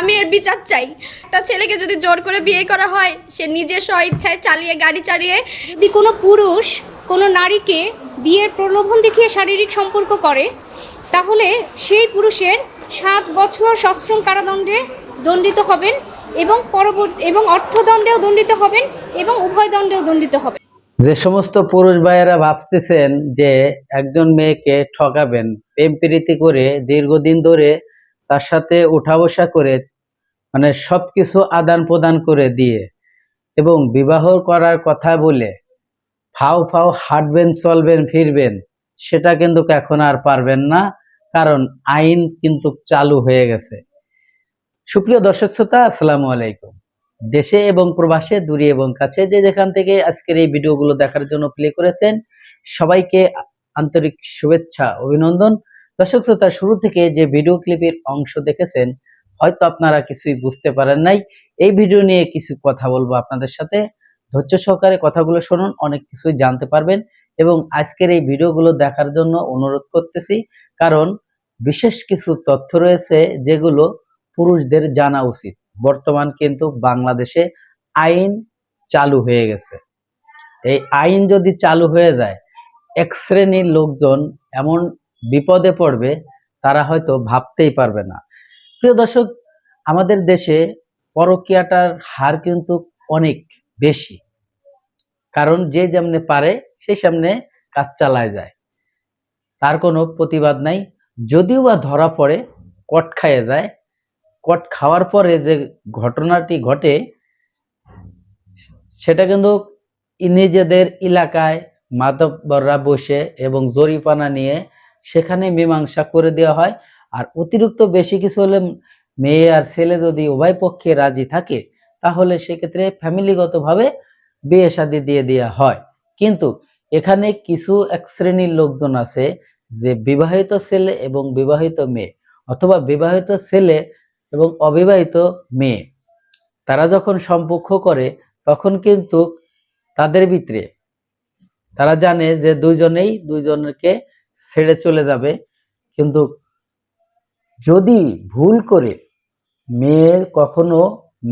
আমি এর বিচার চাই। একটা ছেলেকে যদি জোর করে বিয়ে করা হয়, সে নিজের স্ব ইচ্ছায় চালিয়ে, গাড়ি চালিয়ে যদি কোনো পুরুষ কোনো নারীকে বিয়ের প্রলোভন দেখিয়ে শারীরিক সম্পর্ক করে, তাহলে সেই পুরুষের সাত বছর সশ্রম কারাদণ্ডে দণ্ডিত হবেন এবং পরবর্তী, এবং অর্থদণ্ডেও দণ্ডিত হবেন এবং উভয় দণ্ডেও দণ্ডিত হবেন। যে সমস্ত পুরুষ ভাইয়েরা ভাবতেছেন যে একজন মেয়েকে ঠকাবেন, প্রেম প্রীতি করে দীর্ঘদিন ধরে তার সাথে উঠা বসা করে মানে সবকিছু আদান প্রদান করে দিয়ে এবং বিবাহ করার কথা বলে ফাও ফাও হাঁটবেন, চলবেন, ফিরবেন, সেটা কিন্তু এখন আর পারবেন না, কারণ আইন কিন্তু চালু হয়ে গেছে। সুপ্রিয় দর্শক শ্রোতা, আসসালামু আলাইকুম। দেশে এবং প্রবাসে, দূরে এবং কাছে যে যেখান থেকে আজকের এই ভিডিওগুলো দেখার জন্য প্লে করেছেন, সবাইকে আন্তরিক শুভেচ্ছা, অভিনন্দন। দর্শক শ্রোতা, শুরু থেকে যে ভিডিও ক্লিপের অংশ দেখেছেন হয়তো আপনারা কিছুই বুঝতে পারেন নাই। এই ভিডিও নিয়ে কিছু কথা বলব আপনাদের সাথে। ধৈর্য সহকারে কথাগুলো শুনুন, অনেক কিছুই জানতে পারবেন এবং আজকের এই ভিডিওগুলো দেখার জন্য অনুরোধ করতেছি, কারণ বিশেষ কিছু তথ্য রয়েছে যেগুলো পুরুষদের জানা উচিত। বর্তমান কিন্তু বাংলাদেশে আইন চালু হয়ে গেছে। এই আইন যদি চালু হয়ে যায়, এক শ্রেণির লোকজন এমন বিপদে পড়বে, তারা হয়তো ভাবতেই পারবে না। প্রিয় দর্শক আমাদের দেশে পরকীয়াটার হার কিন্তু অনেক বেশি। কারণ যে যেমনে পারে, সেই সামনে কাজ চালায় যায়। তার কোনো প্রতিবাদ নাই। যদিও বা ধরা পড়ে, কট খাইয়ে যায়। কট খাওয়ার পরে যে ঘটনাটি ঘটে, সেটা কিন্তু নিজেদের এলাকায় মাতব্বররা বসে এবং জরিপানা নিয়ে সেখানে মীমাংসা করে দেওয়া হয়। আর অতিরিক্ত বেশি কিছু হলে মেয়ে আর ছেলে যদি উভয় পক্ষে রাজি থাকে, তাহলে সেক্ষেত্রে ফ্যামিলিগতভাবে বিয়ে শাদি দিয়ে দেওয়া হয়। কিন্তু এখানে কিছু এক শ্রেণির লোকজন আছে যে বিবাহিত ছেলে এবং বিবাহিত মেয়ে অথবা বিবাহিত ছেলে এবং অবিবাহিত মেয়ে। তারা যখন সম্পর্ক করে, তখন কিন্তু তাদের ভিতরে তারা জানে যে দুইজনেই দুইজনকে ছেড়ে চলে যাবে। কিন্তু যদি ভুল করে মেয়ে কখনো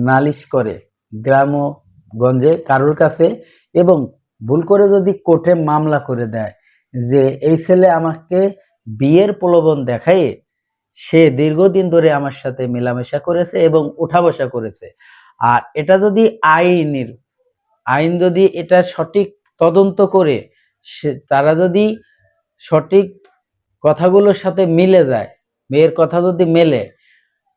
নালিশ করে গ্রামগঞ্জে কারোর কাছে এবং ভুল করে যদি কোর্টে মামলা করে দেয় যে এই ছেলে আমাকে বিয়ের প্রলোভন দেখায়, সে দীর্ঘদিন ধরে আমার সাথে মেলামেশা করেছে এবং উঠা বসা করেছে। আর এটা যদি আইনের, আইন যদি এটা সঠিক তদন্ত করে, সে, তারা যদি সঠিক কথাগুলোর সাথে মিলে যায়, মেয়ের কথা যদি মেলে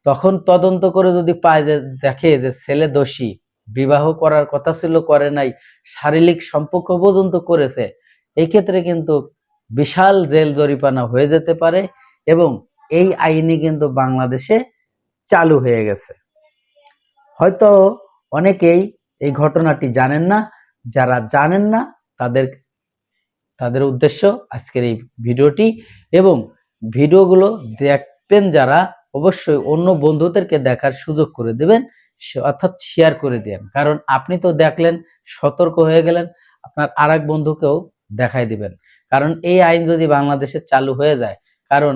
তখন তদন্ত করে যদি পায় যে, দেখে যে ছেলে দোষী, বিবাহ করার কথা ছিল, করে নাই, শারীরিক সম্পর্ক পর্যন্ত করেছে এই ক্ষেত্রে কিন্তু বিশাল জেল জরিপানা হয়ে যেতে পারে এবং এই আইনি কিন্তু বাংলাদেশে চালু হয়ে গেছে। হয়তো অনেকেই এই ঘটনাটি জানেন না, যারা জানেন না, তাদের তাদের উদ্দেশ্য আজকের এই ভিডিওটি এবং ভিডিওগুলো দেখবেন যারা অবশ্যই অন্য বন্ধুদেরকে দেখার সুযোগ করে দেবেন অর্থাৎ শেয়ার করে দেন কারণ আপনি তো দেখলেন, সতর্ক হয়ে গেলেন, আপনার আর বন্ধুকেও দেখাই দিবেন। কারণ এই আইন যদি বাংলাদেশে চালু হয়ে যায়, কারণ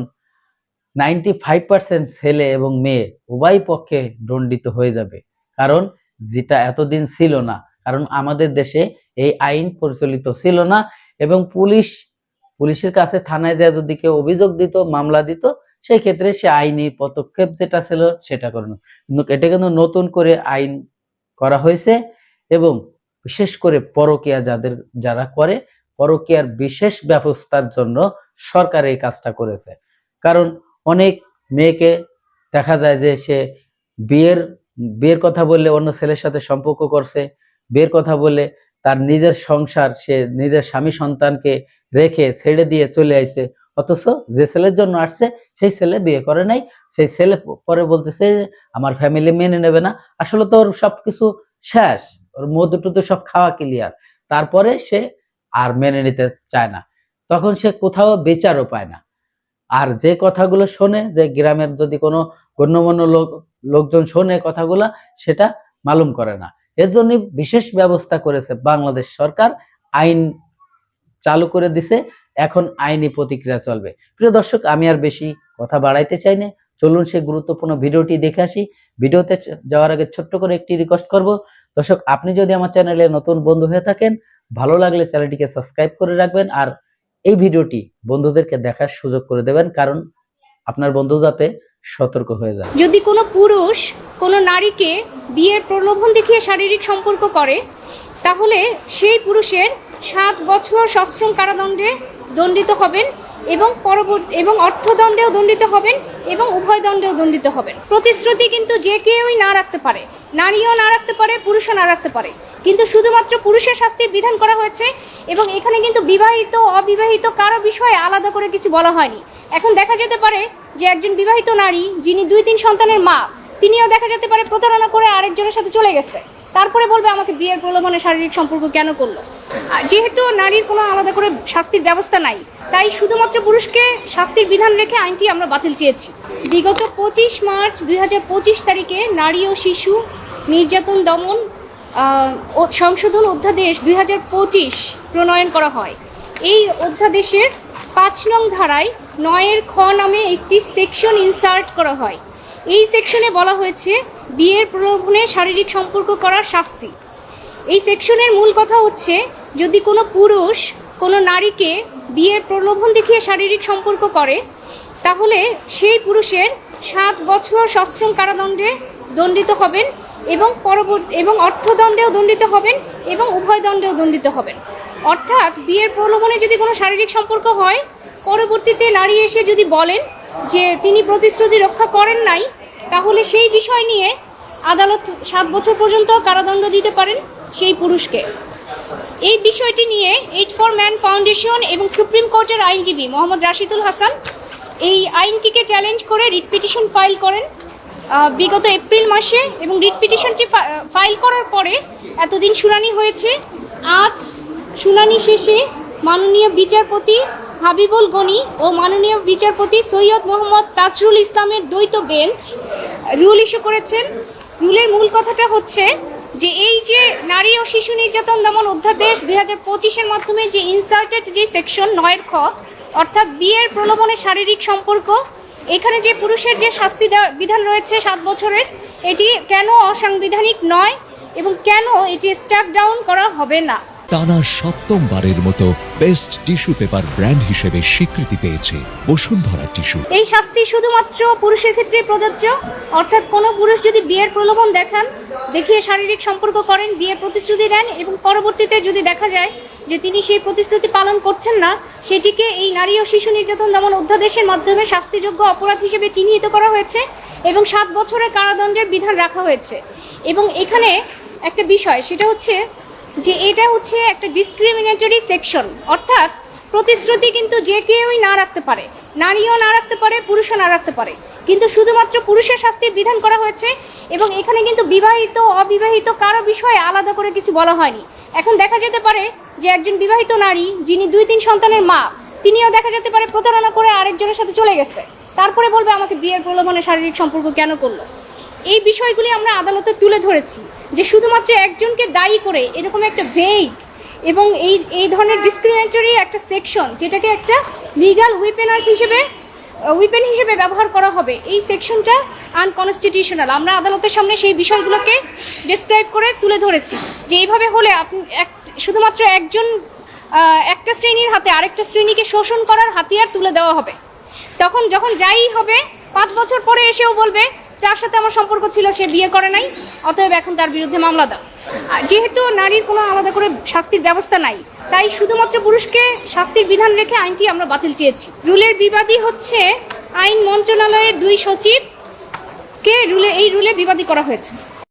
নাইনটি ফাইভ পার্সেন্ট ছেলে এবং মেয়ে উভয় পক্ষে দণ্ডিত হয়ে যাবে। কারণ যেটা এতদিন ছিল না, কারণ আমাদের দেশে এই আইন প্রচলিত ছিল না এবং পুলিশ, পুলিশের কাছে থানায় যায় যদি কেউ অভিযোগ দিত, মামলা দিত সেই ক্ষেত্রে সে আইনি পদক্ষেপ যেটা ছিল সেটা করে না কিন্তু এটা কিন্তু নতুন করে আইন করা হয়েছে এবং বিশেষ করে পরকীয়া যাদের, যারা করে, পরকীয়ার বিশেষ ব্যবস্থার জন্য সরকার এই কাজটা করেছে। কারণ অনেক মেয়েকে দেখা যায় যে সে বিয়ের বিয়ের কথা বললে অন্য ছেলের সাথে সম্পর্ক করছে, বিয়ের কথা বলে তার নিজের সংসার, সে নিজের স্বামী সন্তানকে রেখে ছেড়ে দিয়ে চলে আইছে অথচ যে ছেলের জন্য আসছে সেই ছেলে বিয়ে করে নাই, সেই ছেলে পরে বলতেছে, আমার ফ্যামিলি মেনে নেবে না। আসলে তো ওর সবকিছু শেষ, ওর মধু টুধু সব খাওয়া ক্লিয়ার তারপরে সে আর মেনে নিতে চায় না। তখন সে কোথাও বিচারও পায় না। আর যে কথাগুলো শোনে, যে গ্রামের যদি কোনো গণ্যমান্য লোক, লোকজন শোনে কথাগুলো, সেটা মালুম করে না। এর জন্য বিশেষ ব্যবস্থা করেছে বাংলাদেশ সরকার, আইন চালু করে দিছে এখন আইনি প্রতিক্রিয়া চলবে। প্রিয় দর্শক, আমি আর বেশি কথা বাড়াইতে চাই না। চলুন সে গুরুত্বপূর্ণ ভিডিওটি দেখে আসি। ভিডিওতে যাওয়ার আগে ছোট্ট করে একটি রিকোয়েস্ট করব। দর্শক, আপনি যদি আমার চ্যানেলে নতুন বন্ধু হয়ে থাকেন, ভালো লাগলে চ্যানেলটিকে সাবস্ক্রাইব করে রাখবেন আর এই ভিডিওটি বন্ধুদেরকে দেখার সুযোগ করে দেবেন কারণ আপনার বন্ধু যাতে সতর্ক হয়ে যায়। যদি কোনো পুরুষ কোনো নারীকে বিয়ের প্রলোভন দেখিয়ে শারীরিক সম্পর্ক করে, তাহলে সেই পুরুষের সাত বছর সশ্রম কারাদণ্ডে দণ্ডিত হবেন এবং পরবর্তী, এবং অর্থদণ্ডেও দণ্ডিত হবেন এবং উভয় দণ্ডেও দণ্ডিত হবেন। প্রতিশ্রুতি কিন্তু যে কেউই না রাখতে পারে। নারীও না রাখতে পারে, পুরুষও না রাখতে পারে। কিন্তু শুধুমাত্র পুরুষের শাস্তির বিধান করা হয়েছে এবং এখানে কিন্তু বিবাহিত অবিবাহিত কারও বিষয়ে আলাদা করে কিছু বলা হয়নি। এখন দেখা যেতে পারে যে একজন বিবাহিত নারী, যিনি দুই তিন সন্তানের মা, তিনিও দেখা যেতে পারে প্রতারণা করে আরেকজনের সাথে চলে গেছে। তারপরে বলবে আমাকে বিয়ের প্রলোভনে শারীরিক সম্পর্ক কেন করল? যেহেতু নারীর কোনো আলাদা করে শাস্তির ব্যবস্থা নাই, তাই শুধুমাত্র পুরুষকে শাস্তির বিধান রেখে আইনটি আমরা বাতিল চেয়েছি। বিগত পঁচিশ মার্চ দুই হাজার পঁচিশ তারিখে নারী ও শিশু নির্যাতন দমন সংশোধন অধ্যাদেশ দুই হাজার পঁচিশ প্রণয়ন করা হয়। এই অধ্যাদেশের পাঁচ নং ধারায় নয়ের খ নামে একটি সেকশন ইনসার্ট করা হয়। এই সেকশনে বলা হয়েছে, বিয়ের প্রলোভনে শারীরিক সম্পর্ক করার শাস্তি। এই সেকশনের মূল কথা হচ্ছে, যদি কোনো পুরুষ কোনো নারীকে বিয়ের প্রলোভন দেখিয়ে শারীরিক সম্পর্ক করে, তাহলে সেই পুরুষের সাত বছর সশ্রম কারাদণ্ডে দণ্ডিত হবেন এবং পরবর্তী এবং অর্থদণ্ডেও দণ্ডিত হবেন এবং উভয় দণ্ডেও দণ্ডিত হবেন। অর্থাৎ বিয়ের প্রলোভনে যদি কোনো শারীরিক সম্পর্ক হয়, পরবর্তীতে নারী এসে যদি বলেন যে তিনি প্রতিশ্রুতি রক্ষা করেন নাই, তাহলে সেই বিষয় নিয়ে আদালত সাত বছর পর্যন্ত কারাদণ্ড দিতে পারেন। সেই পুরুষকে। এই বিষয়টি নিয়ে এইট ফর ম্যান ফাউন্ডেশন এবং সুপ্রিম কোর্টের আইনজীবী মোহাম্মদ রাশিদুল হাসান এই আইনটিকে চ্যালেঞ্জ করে রিট পিটিশন ফাইল করেন বিগত এপ্রিল মাসে এবং রিট পিটিশনটি ফাইল করার পরে এতদিন শুনানি হয়েছে। আজ শুনানি শেষে মাননীয় বিচারপতি হাবিবুল গনি ও মাননীয় বিচারপতি সৈয়দ মোহাম্মদ তাজরুল ইসলামের দ্বৈত বেঞ্চ রুল ইস্যু করেছেন। রুলের মূল কথাটা হচ্ছে যে এই যে নারী ও শিশু নির্যাতন দমন অধ্যাদেশ দুই হাজার পঁচিশের মাধ্যমে যে ইনসার্টেড যে সেকশন নয়ের খ, অর্থাৎ বিয়ের প্রলোভনে শারীরিক সম্পর্ক, এখানে যে পুরুষের যে শাস্তি বিধান রয়েছে সাত বছরের, এটি কেন অসাংবিধানিক নয় এবং কেন এটি স্টাক ডাউন করা হবে না? টানা সপ্তমবারের মতো বেস্ট টিস্যু পেপার ব্র্যান্ড হিসেবে স্বীকৃতি পেয়েছে বসুন্ধরা টিস্যু এই শাস্তি শুধুমাত্র পুরুষের ক্ষেত্রে প্রযোজ্য? অর্থাৎ কোনো পুরুষ যদি বিয়ের প্রলোভন দেখান, দেখিয়ে শারীরিক সম্পর্ক করেন, বিয়ের প্রতিশ্রুতি দেন এবং পরবর্তীতে যদি দেখা যায় যে তিনি সেই প্রতিশ্রুতি পালন করছেন না, সেটিকে এই নারী ও শিশু নির্যাতন দমন অধ্যাদেশের মাধ্যমে শাস্তিযোগ্য অপরাধ হিসেবে চিহ্নিত করা হয়েছে এবং সাত বছরের কারাদণ্ডের বিধান রাখা হয়েছে। এবং এখানে একটা বিষয়, সেটা হচ্ছে যে এটা হচ্ছে একটা ডিসক্রিমিনেটরি সেকশন অর্থাৎ প্রতিশ্রুতি কিন্তু যে কেউই না রাখতে পারে। নারীও না রাখতে পারে, পুরুষও না রাখতে পারে। কিন্তু শুধুমাত্র পুরুষের শাস্তির বিধান করা হয়েছে এবং এখানে কিন্তু বিবাহিত, অবিবাহিত কারও বিষয়ে আলাদা করে কিছু বলা হয়নি। এখন দেখা যেতে পারে যে একজন বিবাহিত নারী, যিনি দুই তিন সন্তানের মা, তিনিও দেখা যেতে পারে প্রতারণা করে আরেকজনের সাথে চলে গেছে। তারপরে বলবে আমাকে বিয়ের প্রলোভনে শারীরিক সম্পর্ক কেন করল? এই বিষয়গুলি আমরা আদালতে তুলে ধরেছি যে শুধুমাত্র একজনকে দায়ী করে এরকম একটা ভেগ এবং এই এই ধরনের ডিসক্রিমিনেটরি একটা সেকশন যেটাকে একটা লিগাল উইপেনাস হিসেবে উইপেন হিসেবে ব্যবহার করা হবে, এই সেকশনটা আনকনস্টিটিউশনাল আমরা আদালতের সামনে সেই বিষয়গুলোকে ডিসক্রাইব করে তুলে ধরেছি যে এইভাবে হলে আপনি এক, শুধুমাত্র একজন একটা শ্রেণির হাতে আরেকটা শ্রেণীকে শোষণ করার হাতিয়ার তুলে দেওয়া হবে। তখন যখন যাই হবে, পাঁচ বছর পরে এসেও বলবে যার সাথে আমার সম্পর্ক ছিল, সে বিয়ে করে নাই, অতএব এখন তার বিরুদ্ধে মামলা দাও। যেহেতু নারীর কোনো আলাদা করে শাস্তির ব্যবস্থা নাই, তাই শুধুমাত্র পুরুষকে শাস্তির বিধান রেখে আইনটি আমরা বাতিল চেয়েছি। রুলের বিবাদী হচ্ছে আইন মন্ত্রণালয়ের দুই সচিবকে রুলে, এই রুলে বিবাদী করা হয়েছে।